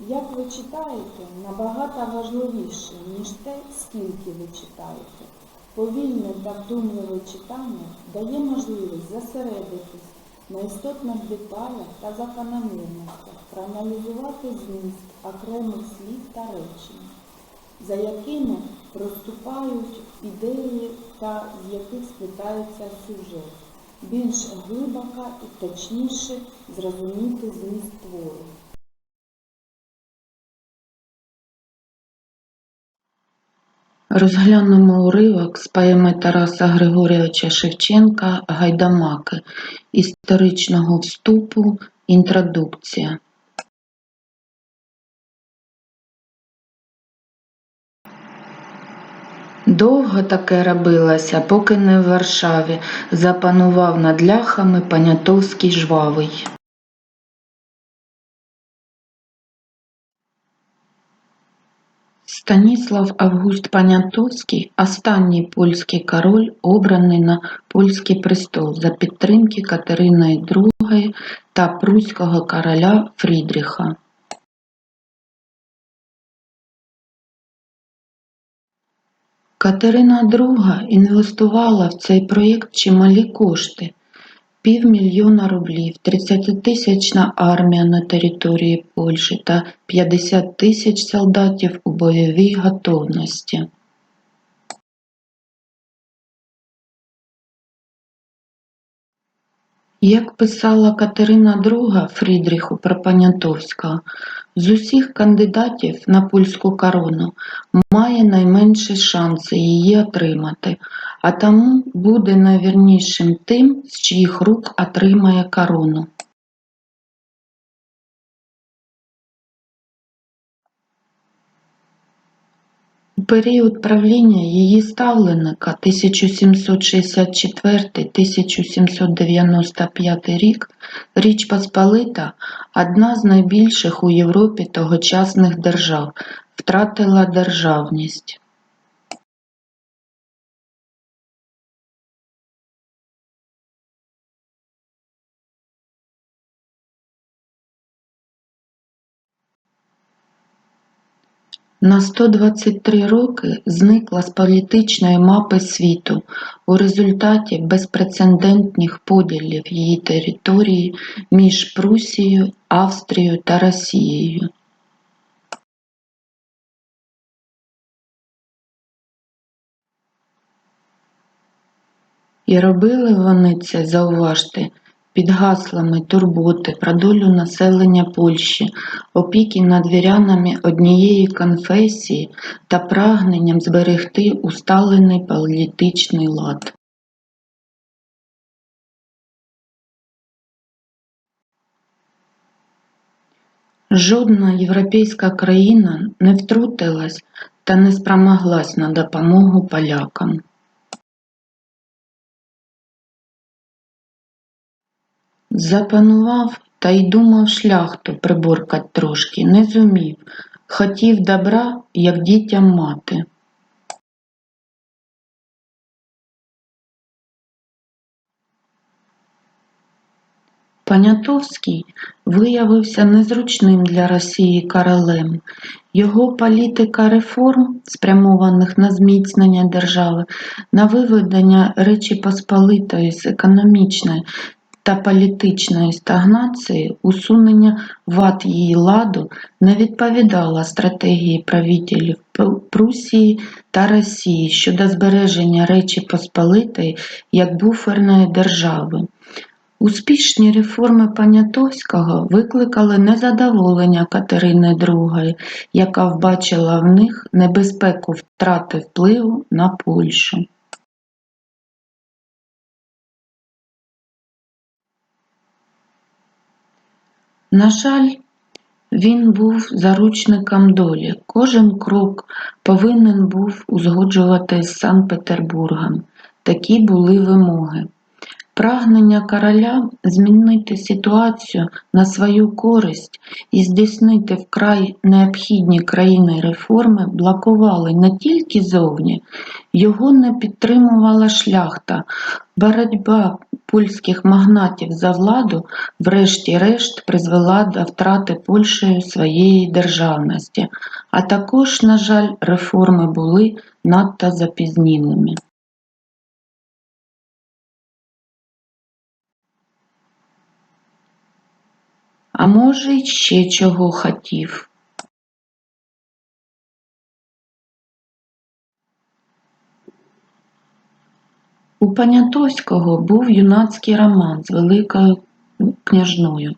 Як ви читаєте, набагато важливіше, ніж те, скільки ви читаєте. Повільне та вдумливе читання дає можливість зосередитись на істотних деталях та закономірностях, проаналізувати зміст окремих слів та речень, за якими проступають ідеї та з яких сплітається сюжет, більш глибоко і точніше зрозуміти зміст твору. Розглянемо уривок з поеми Тараса Григорійовича Шевченка «Гайдамаки» історичного вступу «Інтродукція». Довго таке робилося, поки не в Варшаві запанував над ляхами Понятовський жвавий. Станіслав Август Понятовський – останній польський король, обраний на польський престол за підтримки Катерини II та пруського короля Фрідріха. Катерина II інвестувала в цей проєкт чималі кошти – півмільйона рублів, 30-тисячна армія на території Польщі та 50 тисяч солдатів у бойовій готовності. Як писала Катерина II Фрідріху про з усіх кандидатів на польську корону має найменші шанси її отримати, а тому буде найвірнішим тим, з чиїх рук отримає корону. Період правління її ставленика 1764-1795 рік Річ Посполита, одна з найбільших у Європі тогочасних держав, втратила державність. На 123 роки зникла з політичної мапи світу у результаті безпрецедентних поділів її території між Прусією, Австрією та Росією. І робили вони це, зауважте, під гаслами турботи про долю населення Польщі, опіки над вірянами однієї конфесії та прагненням зберегти усталений політичний лад. Жодна європейська країна не втрутилась та не спромоглась на допомогу полякам. Запанував та й думав шляхту приборкать трошки, не зумів, хотів добра, як дітям мати. Понятовський виявився незручним для Росії королем. Його політика реформ, спрямованих на зміцнення держави, на виведення Речі Посполитої з економічної та політичної стагнації, усунення вад її ладу не відповідала стратегії правителів Прусії та Росії щодо збереження Речі Посполитої як буферної держави. Успішні реформи Понятовського викликали незадоволення Катерини II, яка вбачила в них небезпеку втрати впливу на Польщу. На жаль, він був заручником долі. Кожен крок повинен був узгоджувати з Санкт-Петербургом. Такі були вимоги. Прагнення короля змінити ситуацію на свою користь і здійснити вкрай необхідні країни реформи блокували не тільки зовні, його не підтримувала шляхта. Боротьба польських магнатів за владу врешті-решт призвела до втрати Польщею своєї державності, а також, на жаль, реформи були надто запізнілими. А може, й ще чого хотів. У Понятовського був юнацький роман з великою княжною.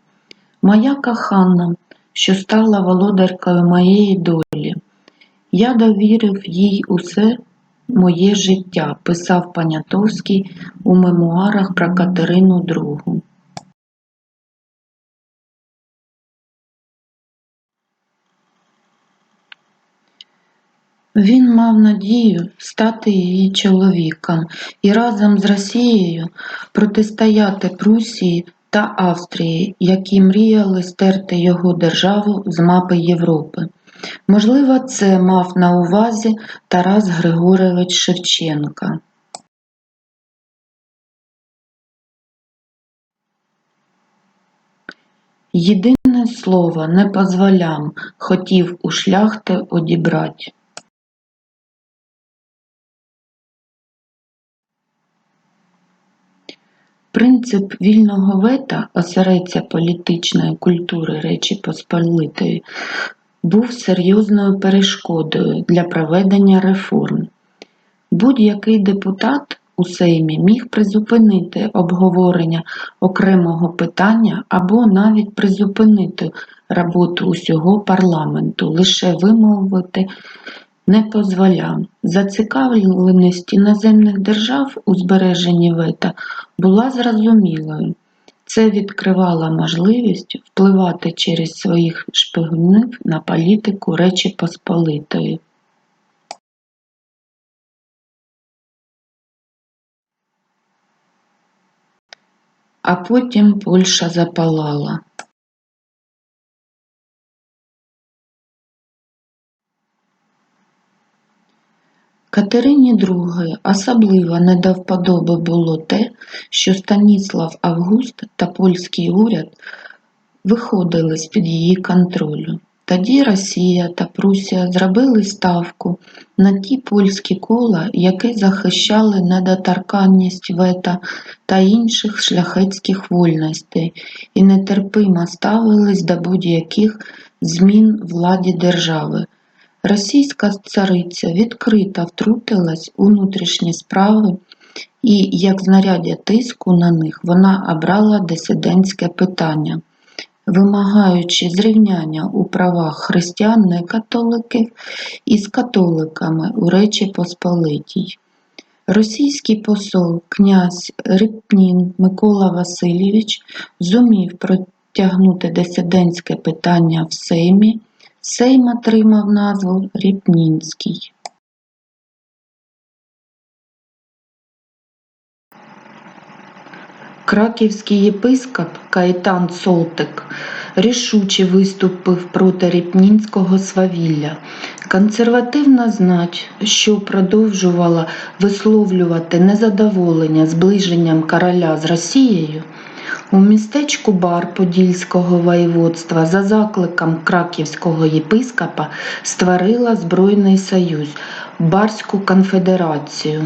Моя кохана, що стала володаркою моєї долі. Я довірив їй усе моє життя, писав Понятовський у мемуарах про Катерину II. Він мав надію стати її чоловіком і разом з Росією протистояти Прусії та Австрії, які мріяли стерти його державу з мапи Європи. Можливо, це мав на увазі Тарас Григорович Шевченка. Єдине слово не позволям, хотів у шляхти одібрать. Принцип вільного вета, осередця політичної культури Речі Посполитої, був серйозною перешкодою для проведення реформ. Будь-який депутат у Сеймі міг призупинити обговорення окремого питання або навіть призупинити роботу усього парламенту, лише вимовити не позволяв. Зацікавленість іноземних держав у збереженні вета була зрозумілою. Це відкривало можливість впливати через своїх шпигунів на політику Речі Посполитої. А потім Польща запалала. Катерині II особливо не до вподоби було те, що Станіслав Август та польський уряд виходили з-під її контролю. Тоді Росія та Прусія зробили ставку на ті польські кола, які захищали недоторканність вета та інших шляхетських вольностей і нетерпимо ставились до будь-яких змін владі держави. Російська цариця відкрито втрутилась у внутрішні справи і, як знаряддя тиску на них, вона обрала дисидентське питання, вимагаючи зрівняння у правах християн-некатоликів із католиками у Речі Посполитій. Російський посол князь Репнін Микола Васильович зумів протягнути дисидентське питання в Сеймі, Сейм отримав назву Ріпнінський. Краківський єпископ Каїтан Солтик рішуче виступив проти ріпнінського свавілля. Консервативна знать, що продовжувала висловлювати незадоволення зближенням короля з Росією, у містечку Бар Подільського воєводства за закликом краківського єпископа створила Збройний союз Барську конфедерацію.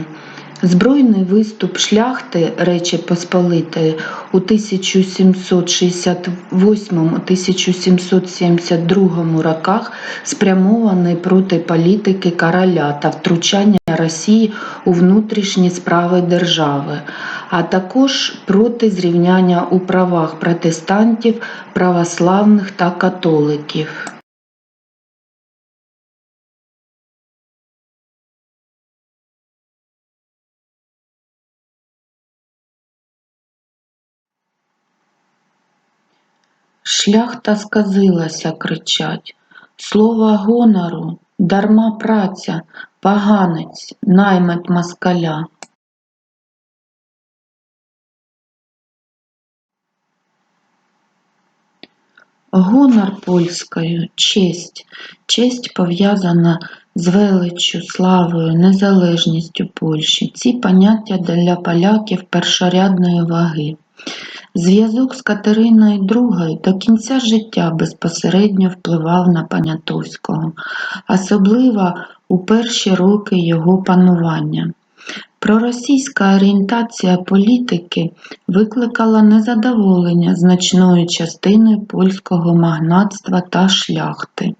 Збройний виступ шляхти Речі Посполитої у 1768-1772 роках спрямований проти політики короля та втручання Росії у внутрішні справи держави, а також проти зрівняння у правах протестантів, православних та католиків. Шляхта сказилася кричать, слова гонору, дарма праця, поганець, наймет москаля. Гонор польською честь, честь пов'язана з величчю, славою, незалежністю Польщі. Ці поняття для поляків першорядної ваги. Зв'язок з Катериною II до кінця життя безпосередньо впливав на Понятовського, особливо у перші роки його панування. Проросійська орієнтація політики викликала незадоволення значною частиною польського магнатства та шляхти,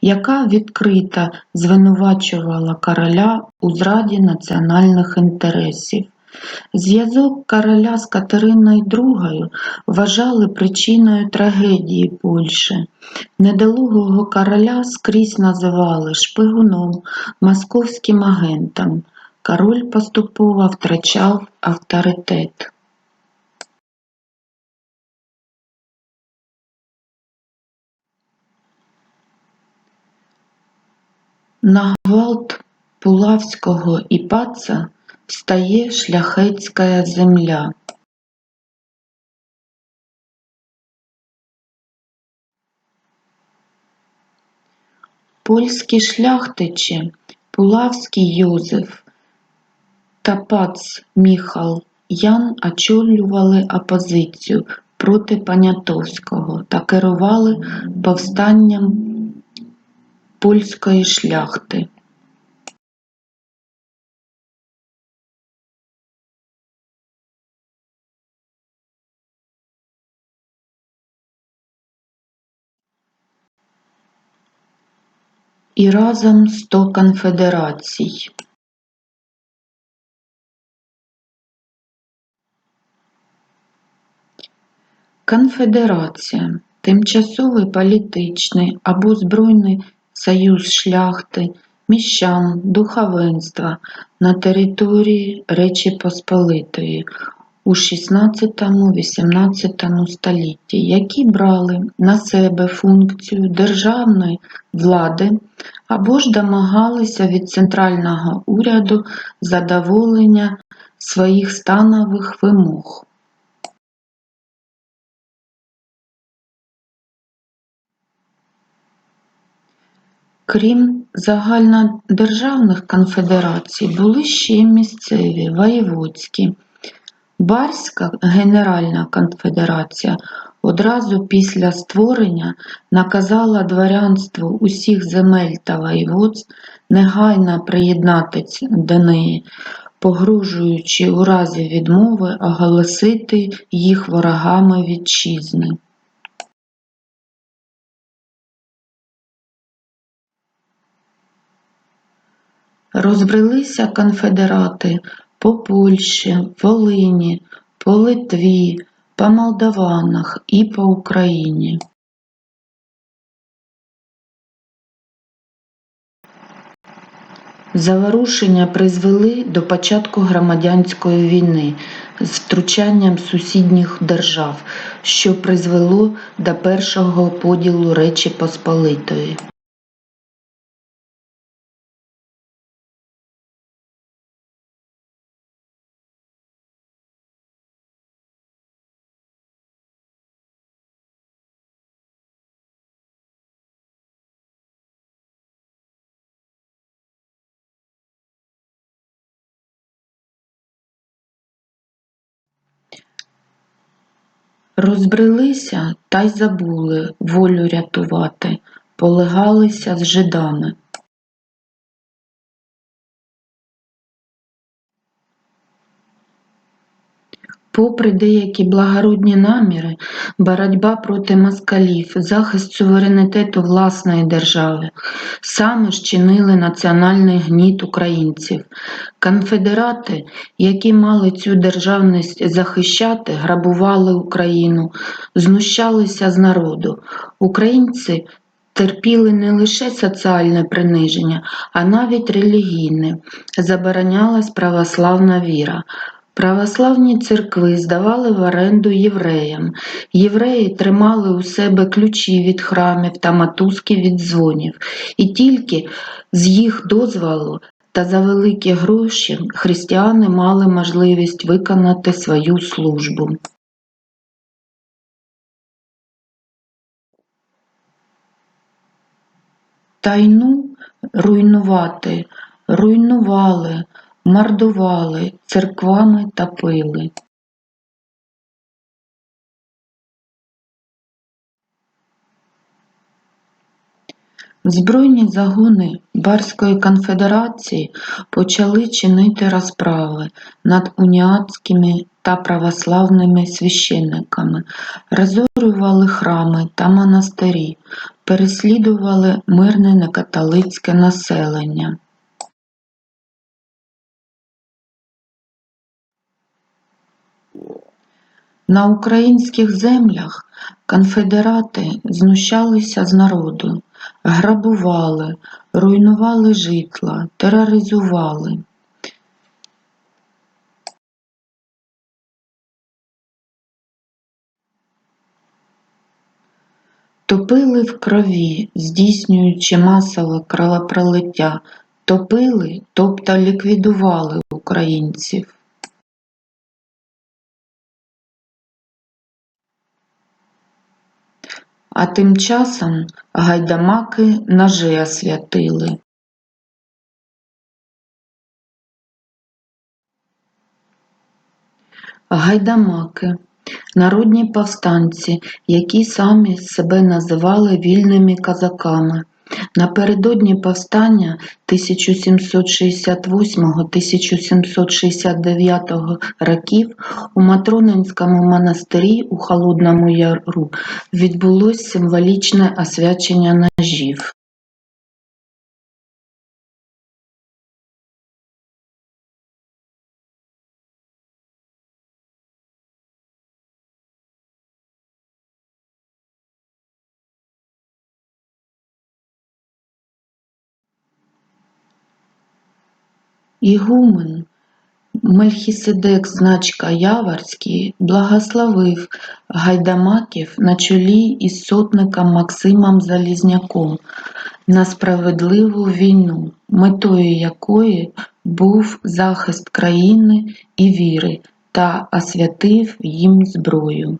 яка відкрито звинувачувала короля у зраді національних інтересів. Зв'язок короля з Катериною II вважали причиною трагедії Польщі. Недолугого короля скрізь називали шпигуном, московським агентом. Король поступово втрачав авторитет. На гвалт Пулавського і паца встає шляхетська земля. Польські шляхтичі Пулавський Йозеф та пац Міхал Ян очолювали опозицію проти Понятовського та керували повстанням польської шляхти. І разом сто конфедерацій. Конфедерація – тимчасовий політичний або збройний союз шляхти, міщан, духовенства на території Речі Посполитої у XVI-XVIII столітті, які брали на себе функцію державної влади або ж домагалися від центрального уряду задоволення своїх станових вимог. Крім загальнодержавних конфедерацій, були ще місцеві, воєводські. Барська Генеральна конфедерація одразу після створення наказала дворянству усіх земель та воєводств негайно приєднатися до неї, погрожуючи у разі відмови оголосити їх ворогами вітчизни. Розбрелися конфедерати по Польщі, Волині, по Литві, по Молдаванах і по Україні. Заворушення призвели до початку громадянської війни з втручанням сусідніх держав, що призвело до першого поділу Речі Посполитої. Розбрелися та й забули волю рятувати, полегалися з жидами. Попри деякі благородні наміри, боротьба проти москалів, захист суверенітету власної держави саме ж чинили національний гніт українців. Конфедерати, які мали цю державність захищати, грабували Україну, знущалися з народу. Українці терпіли не лише соціальне приниження, а навіть релігійне. Заборонялась православна віра. Православні церкви здавали в оренду євреям. Євреї тримали у себе ключі від храмів та мотузки від дзвонів. І тільки з їх дозволу та за великі гроші християни мали можливість виконати свою службу. Тайну руйнувати, руйнували, мордували, церквами топили. Збройні загони Барської конфедерації почали чинити розправи над уніатськими та православними священниками, розорювали храми та монастирі, переслідували мирне некатолицьке населення. На українських землях конфедерати знущалися з народу, грабували, руйнували житла, тероризували. Топили в крові, здійснюючи масове кровопролиття, топили, тобто ліквідували українців. А тим часом гайдамаки ножи освятили. Гайдамаки – народні повстанці, які самі себе називали вільними козаками. Напередодні повстання 1768-1769 років у Матронинському монастирі у Холодному Яру відбулось символічне освячення ножів. Ігумен Мельхіседек Значка Яворський благословив гайдамаків на чолі із сотником Максимом Залізняком на справедливу війну, метою якої був захист країни і віри та освятив їм зброю.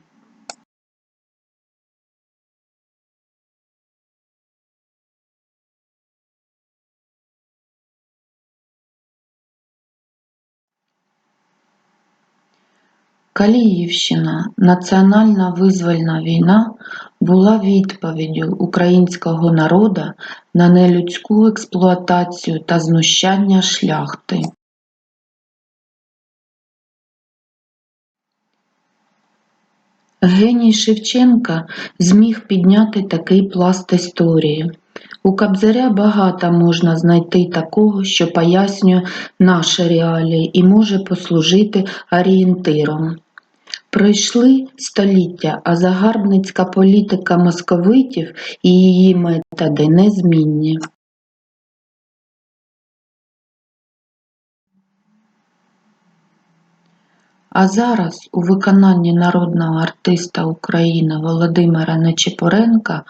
Каліївщина національна визвольна війна була відповіддю українського народу на нелюдську експлуатацію та знущання шляхти. Геній Шевченка зміг підняти такий пласт історії. У Кобзаря багато можна знайти такого, що пояснює наші реалії і може послужити орієнтиром. Пройшли століття, а загарбницька політика московитів і її методи незмінні. А зараз у виконанні народного артиста України Володимира Нечипоренка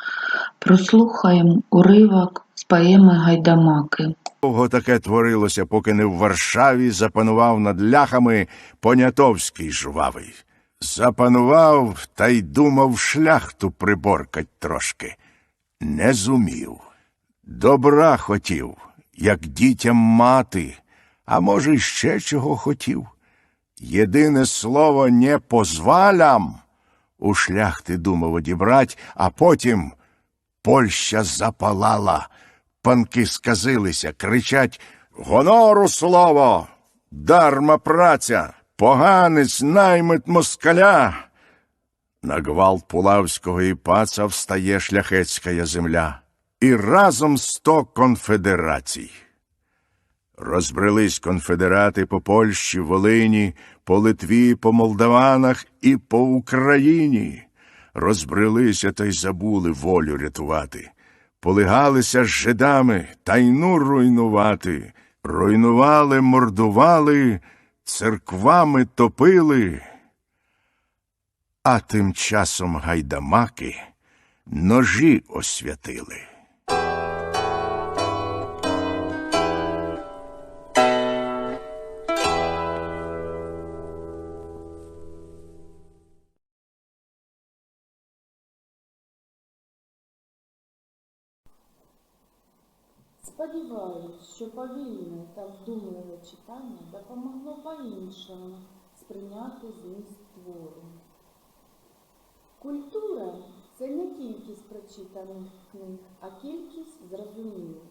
прослухаємо уривок з поеми Гайдамаки. Довго таке творилося, поки не в Варшаві запанував над ляхами Понятовський жвавий. Запанував та й думав шляхту приборкать трошки. Не зумів. Добра хотів, як дітям мати, а може, ще чого хотів. Єдине слово не позвалям у шляхти думав одібрать, а потім Польща запалала, панки сказилися, кричать Гонору слово, дарма праця, поганець наймит москаля. На гвалт Пулавського і паца встає шляхетська земля, і разом сто конфедерацій. Розбрелись конфедерати по Польщі, Волині, по Литві, по Молдаванах і по Україні. Розбрелися та й забули волю рятувати. Полигалися з жидами, тайну руйнувати. Руйнували, мордували, церквами топили. А тим часом гайдамаки ножі освятили. Сподіваюсь, що повільне та вдумливе читання допомогло по-іншому сприйняти зміст твору. Культура це не кількість прочитаних книг, а кількість зрозумілих.